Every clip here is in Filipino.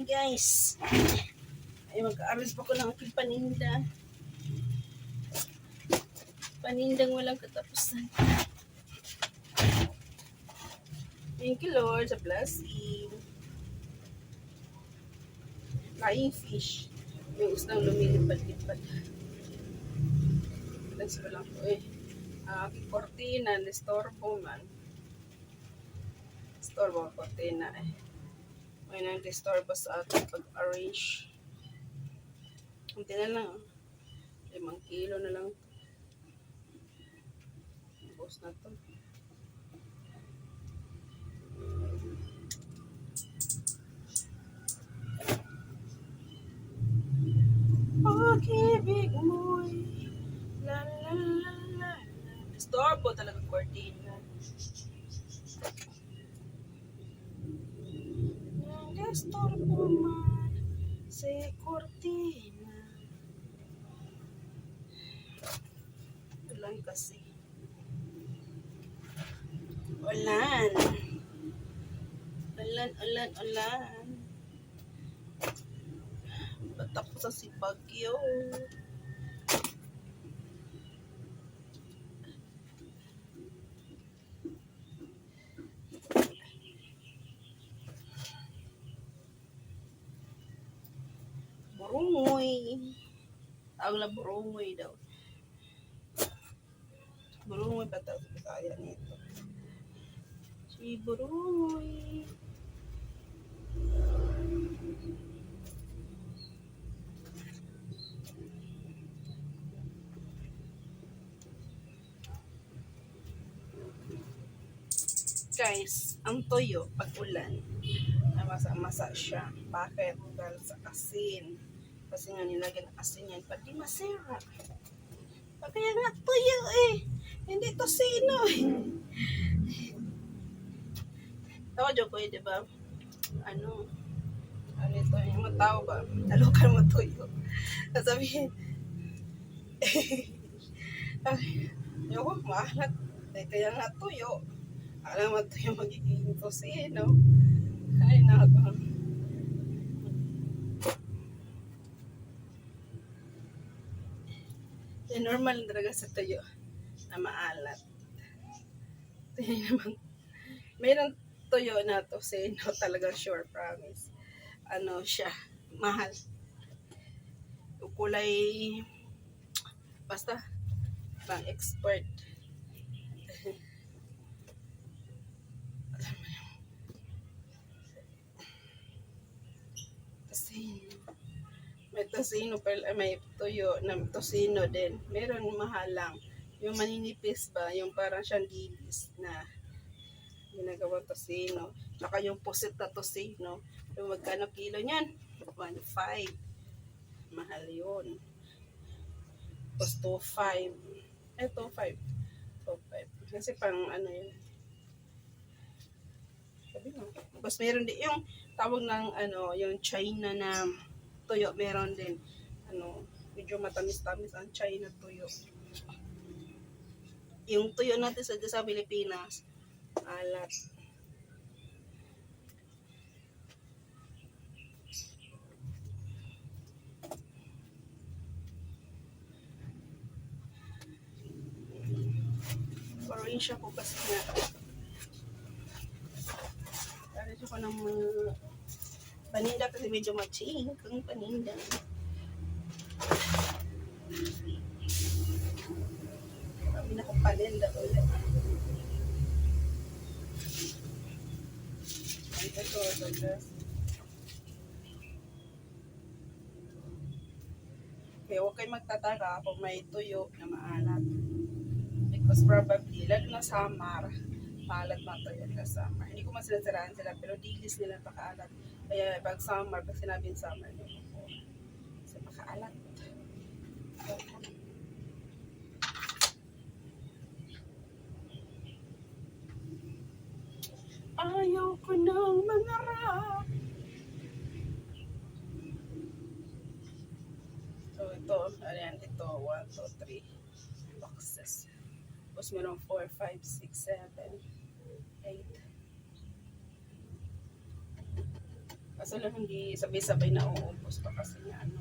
ni guys. Ay, mag-aaral pa ko ng aking paninda. Panindang walang katapusan. Thank you Lord sa blessing. Flying fish. May usnang lumilipad-lipad. Bless ko lang po eh. Ang aking kortina, nistorbo man. Storbo ang kortina eh. May nang disturbo sa ating pag-arrange. Kunti na lang. oh. Limang kilo na lang. Tapos na to. Disturbo man si kortina. Ulan kasi. Ulan. Ulan, ulan, ulan. Batak ko sa si Bagyo. Burungoy. Tawag na burungoy daw. Burungoy ba tawag sa Bisaya nito? Si burungoy. Guys, ang toyo pag ulan, masa-masa siya. Bakit? Dahil sa asin. Kasi nga nilagyan ng asin yan, pag di masira. Pag kaya nga tuyo eh. Hindi to sino eh. Tawa joke ko eh, di ba? Ano? Ano ito? Mga tao ba? Talukan mo tuyo. Sasabihin, ay, ayoko, maalat. Eh, kaya nga tuyo. Alam mo tuyo magiging tosino. Ay, nako. Yan, normal talaga sa tuyo na maalat. Tingnan naman. Mayroong tuyo na to sino talaga sure promise. Ano siya, mahal. Kulay basta pang expert. Tosino. May tosino, may tuyo na tosino din. Meron mahal lang. Yung maninipis ba, yung parang siyang dilis na ginagawang tosino. Tsaka yung pusit na tosino. Yung magkano kilo niyan? 1.5. Mahal yun. Tapos 2.5. Eh, 2.5. 2.5. Kasi pang ano yun. Sabi mo. Tapos meron din yung tawag ng ano, yung China na tuyo, meron din. Ano, medyo matamis-tamis ang China tuyo. Yung tuyo natin sa, sa Pilipinas, alat. Provincia ko kasi nga. Dahil ko ng mga paninda kasi medyo maching kung paninda. Kami na kong paninda ulit. Ito, Douglas. Kaya huwag kayo magtataka kung may tuyo na maalat. Because probably, lalo na summer, maalat mga tuyo na summer. Hindi ko man sila, pero dilis nila pakaalat. Kaya pag summer, pag sinabing summer, no, kasi pakaalat. Ayaw ko ng mangarap. So, ito, ayan, ito, 1, 2, 3 boxes. Tapos meron 4, 5, 6, 7, 8. Kaso lang hindi sabay-sabay na uubos pa kasi nga ano.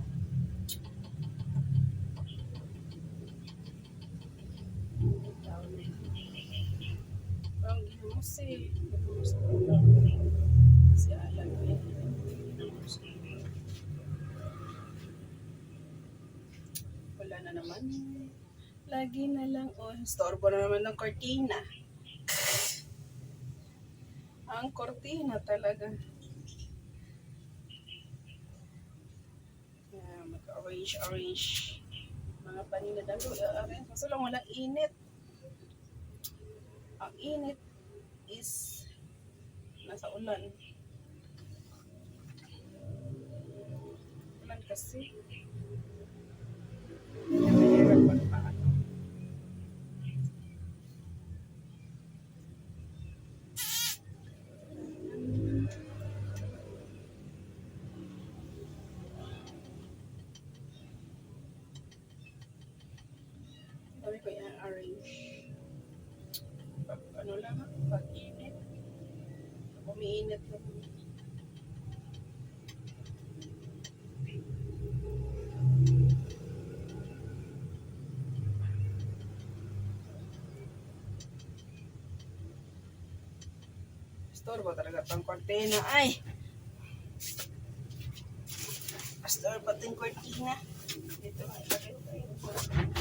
Ang ginamos eh. Ginamos ko lang. Kasi alam ko. Wala na naman. Lagi na lang. Oh, storbo na naman ng cortina. Ang cortina talaga. Yeah, mag-orange, orange. Mga panina dalo. Uh, kaso lang walang init. Ang init is nasa ulan. Ulan kasi. Sabi ko yan, arrange. Pag ano lang, pag init. Pag umiinit lang. Store ba talaga pang kortina? Ay! Store ba itong kortina? Dito ilagay ko kayo.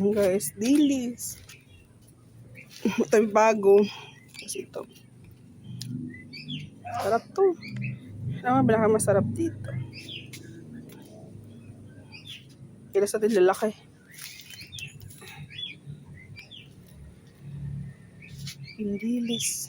Guys, dilis. Ito bago. Kasi ito. Sarap to. Naman ba masarap dito? Kila sa atin lalaki. Yung dilis.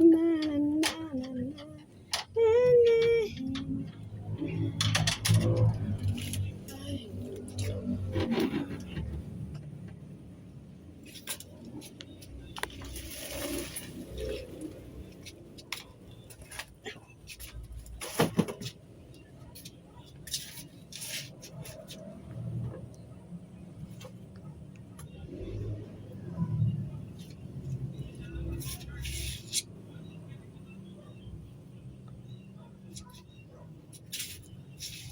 Na, na, na, na, na.